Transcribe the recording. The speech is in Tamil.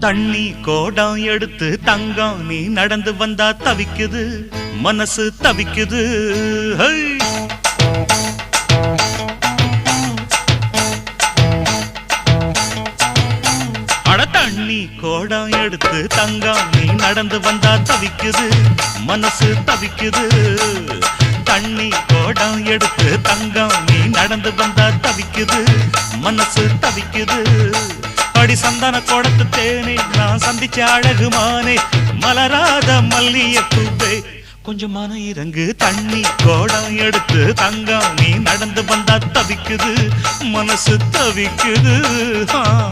தண்ணி கோடம் எடுத்து தங்கம் நீ நடந்து வந்தா தவிக்குது மனசு தவிக்குது. ஹை! தண்ணி கோடம் எடுத்து தங்கம் நீ நடந்து வந்தா தவிக்குது மனசு தவிக்குது. தண்ணி கோடம் எடுத்து தங்கம் நீ நடந்து வந்தா தவிக்குது மனசு தவிக்குது. அடி சந்தன கோடத்து தேனே. நான் சந்திச்ச அழகுமானே மலராத மல்லிய பூவே. கொஞ்சம் மன இறங்கு தண்ணி கோடம் எடுத்து தங்கம் நீ நடந்து வந்தா தவிக்குது மனசு தவிக்குது. ஆ.